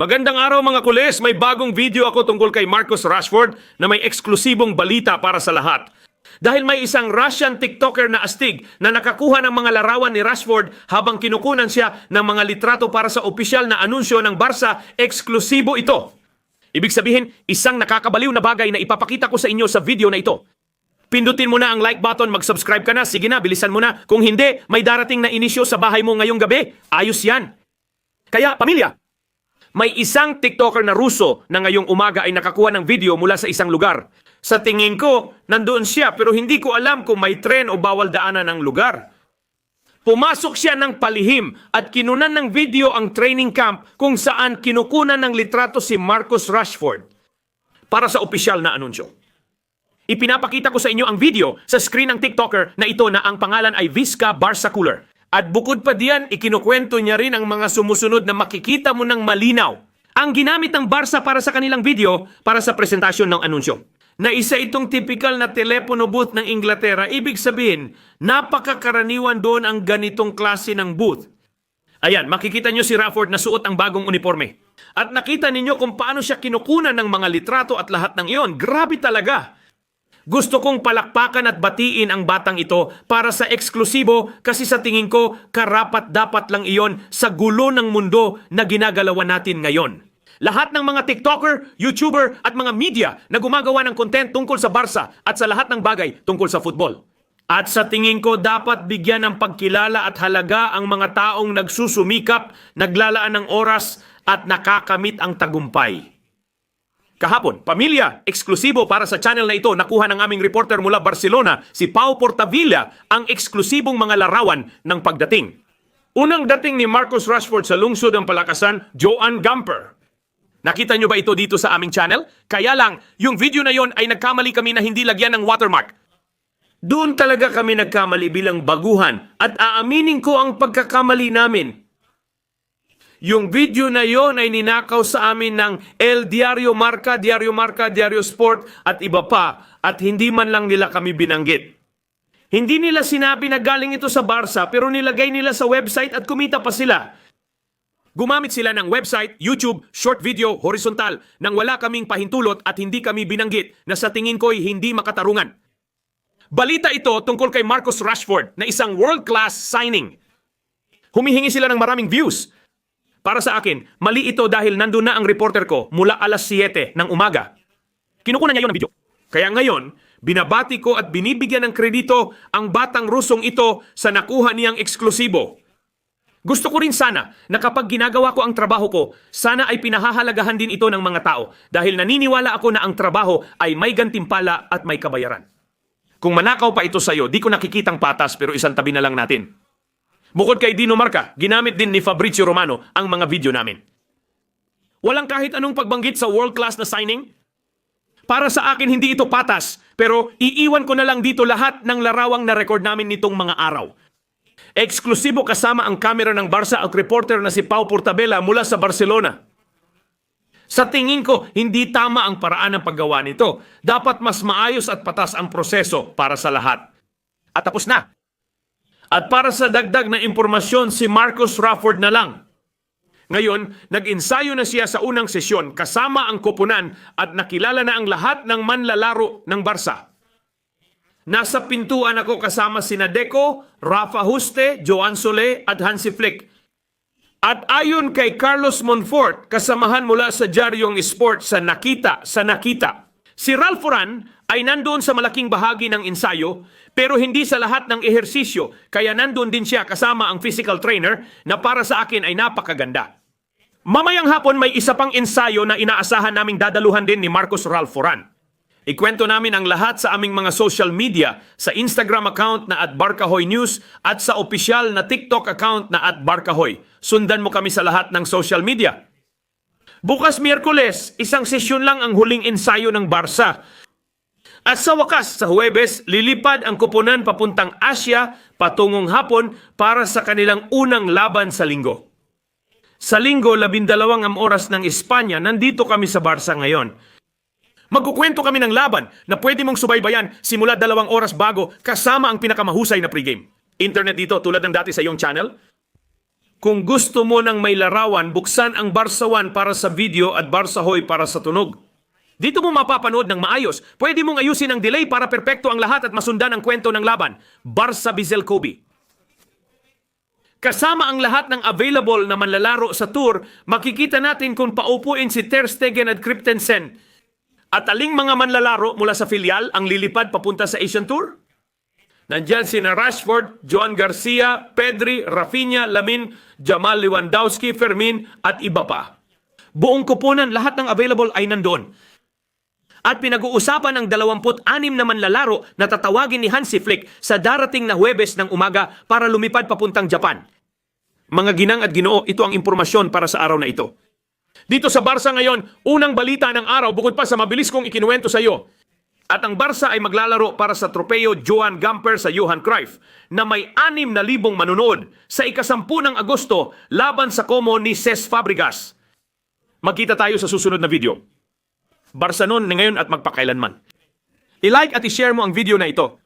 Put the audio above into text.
Magandang araw mga kulis! May bagong video ako tungkol kay Marcus Rashford na may eksklusibong balita para sa lahat. Dahil may isang Russian TikToker na astig na nakakuha ng mga larawan ni Rashford habang kinukunan siya ng mga litrato para sa opisyal na anunsyo ng Barca, eksklusibo ito. Ibig sabihin, isang nakakabaliw na bagay na ipapakita ko sa inyo sa video na ito. Pindutin mo na ang like button, mag-subscribe ka na, sige na, bilisan mo na. Kung hindi, may darating na inisyo sa bahay mo ngayong gabi. Ayos yan. Kaya, pamilya, may isang TikToker na Ruso na ngayong umaga ay nakakuha ng video mula sa isang lugar. Sa tingin ko, nandoon siya pero hindi ko alam kung may tren o bawal daanan ng lugar. Pumasok siya ng palihim at kinunan ng video ang training camp kung saan kinukunan ng litrato si Marcus Rashford para sa opisyal na anunsyo. Ipinapakita ko sa inyo ang video sa screen ng TikToker na ito na ang pangalan ay Visca Barca Cooler. At bukod pa diyan, ikinukwento niya rin ang mga sumusunod na makikita mo ng malinaw. Ang ginamit ng Barca para sa kanilang video para sa presentasyon ng anunsyo. Na isa itong typical na telepono booth ng Inglaterra, ibig sabihin, napakakaraniwan doon ang ganitong klase ng booth. Ayan, makikita nyo si Rafford na suot ang bagong uniforme. At nakita ninyo kung paano siya kinukunan ng mga litrato at lahat ng iyon. Grabe talaga! Gusto kong palakpakan at batiin ang batang ito para sa eksklusibo kasi sa tingin ko karapat dapat lang iyon sa gulo ng mundo na ginagalawan natin ngayon. Lahat ng mga TikToker, YouTuber at mga media na gumagawa ng content tungkol sa Barca at sa lahat ng bagay tungkol sa football. At sa tingin ko dapat bigyan ng pagkilala at halaga ang mga taong nagsusumikap, naglalaan ng oras at nakakamit ang tagumpay. Kahapon, pamilya, eksklusibo para sa channel na ito, nakuha ng aming reporter mula Barcelona, si Pau Portavilla, ang eksklusibong mga larawan ng pagdating. Unang dating ni Marcus Rashford sa lungsod ng Palakasan, Joan Gamper. Nakita nyo ba ito dito sa aming channel? Kaya lang, yung video na yon ay nagkamali kami na hindi lagyan ng watermark. Doon talaga kami nagkamali bilang baguhan at aaminin ko ang pagkakamali namin. Yung video na yon ay ninakaw sa amin ng El Diario Marca, Diario Marca, Diario Sport at iba pa at hindi man lang nila kami binanggit. Hindi nila sinabi na galing ito sa Barca pero nilagay nila sa website at kumita pa sila. Gumamit sila ng website, YouTube, short video, horizontal nang wala kaming pahintulot at hindi kami binanggit na sa tingin ko'y hindi makatarungan. Balita ito tungkol kay Marcus Rashford na isang world-class signing. Humihingi sila ng maraming views. Para sa akin, mali ito dahil nandun na ang reporter ko mula alas 7 ng umaga. Kinukunan niya yun ng video. Kaya ngayon, binabati ko at binibigyan ng kredito ang batang Rusong ito sa nakuha niyang eksklusibo. Gusto ko rin sana na kapag ginagawa ko ang trabaho ko, sana ay pinahahalagahan din ito ng mga tao dahil naniniwala ako na ang trabaho ay may gantimpala at may kabayaran. Kung manakaw pa ito sa'yo, di ko nakikitang patas pero isang tabi na lang natin. Bukod kay Dino Marca, ginamit din ni Fabrizio Romano ang mga video namin. Walang kahit anong pagbanggit sa world-class na signing. Para sa akin, hindi ito patas, pero iiwan ko na lang dito lahat ng larawang na record namin nitong mga araw. Eksklusibo kasama ang kamera ng Barca at reporter na si Pau Portabella mula sa Barcelona. Sa tingin ko, hindi tama ang paraan ng paggawa nito. Dapat mas maayos at patas ang proseso para sa lahat. At tapos na. At para sa dagdag na impormasyon, si Marcus Rafford na lang. Ngayon, nag-ensayo na siya sa unang sesyon kasama ang koponan at nakilala na ang lahat ng manlalaro ng Barca. Nasa pintuan ako kasama sina Deco, Rafa Juste, Joan Sole at Hansi Flick. At ayon kay Carlos Monfort, kasamahan mula sa Diaryong Sport sa Nakita, sa Nakita. Si Ralph Oran ay nandoon sa malaking bahagi ng ensayo pero hindi sa lahat ng ehersisyo kaya nandoon din siya kasama ang physical trainer na para sa akin ay napakaganda. Mamayang hapon may isa pang ensayo na inaasahan naming dadaluhan din ni Marcos Ralph. Ikwento namin ang lahat sa aming mga social media, sa Instagram account na at Barkahoy News at sa opisyal na TikTok account na at Barkahoy. Sundan mo kami sa lahat ng social media. Bukas Miyerkules, isang sesyon lang ang huling ensayo ng Barca. At sa wakas, sa Huwebes, lilipad ang kupunan papuntang Asya patungong hapon para sa kanilang unang laban sa linggo. Sa linggo, labindalawang am oras ng Espanya, nandito kami sa Barca ngayon. Magkukwento kami ng laban na pwede mong subaybayan simula dalawang oras bago kasama ang pinakamahusay na pregame. Internet dito tulad ng dati sa iyong channel? Kung gusto mo ng may larawan, buksan ang Barsa 1 para sa video at Barsa Hoy para sa tunog. Dito mo mapapanood ng maayos. Pwede mong ayusin ang delay para perpekto ang lahat at masundan ang kwento ng laban. Barsa Bizel Kobe. Kasama ang lahat ng available na manlalaro sa tour, makikita natin kung paupuin si Ter Stegen at Christensen. At aling mga manlalaro mula sa filial ang lilipad papunta sa Asian Tour? Nandyan sina Rashford, Joan Garcia, Pedri, Rafinha, Lamin, Jamal Lewandowski, Fermin at iba pa. Buong kupunan, lahat ng available ay nandoon. At pinag-uusapan ng 26 na manlalaro na tatawagin ni Hansi Flick sa darating na Huwebes ng umaga para lumipad papuntang Japan. Mga ginang at ginoo, ito ang impormasyon para sa araw na ito. Dito sa Barsa ngayon, unang balita ng araw bukod pa sa mabilis kong ikinuwento sa iyo. At ang Barsa ay maglalaro para sa tropeo Johan Gamper sa Johan Cruyff na may 6,000 manunood sa ikasampu ng Agosto laban sa Como ni Ces Fabregas. Magkita tayo sa susunod na video. Barsa noon na ngayon at magpakailanman. I-like at i-share mo ang video na ito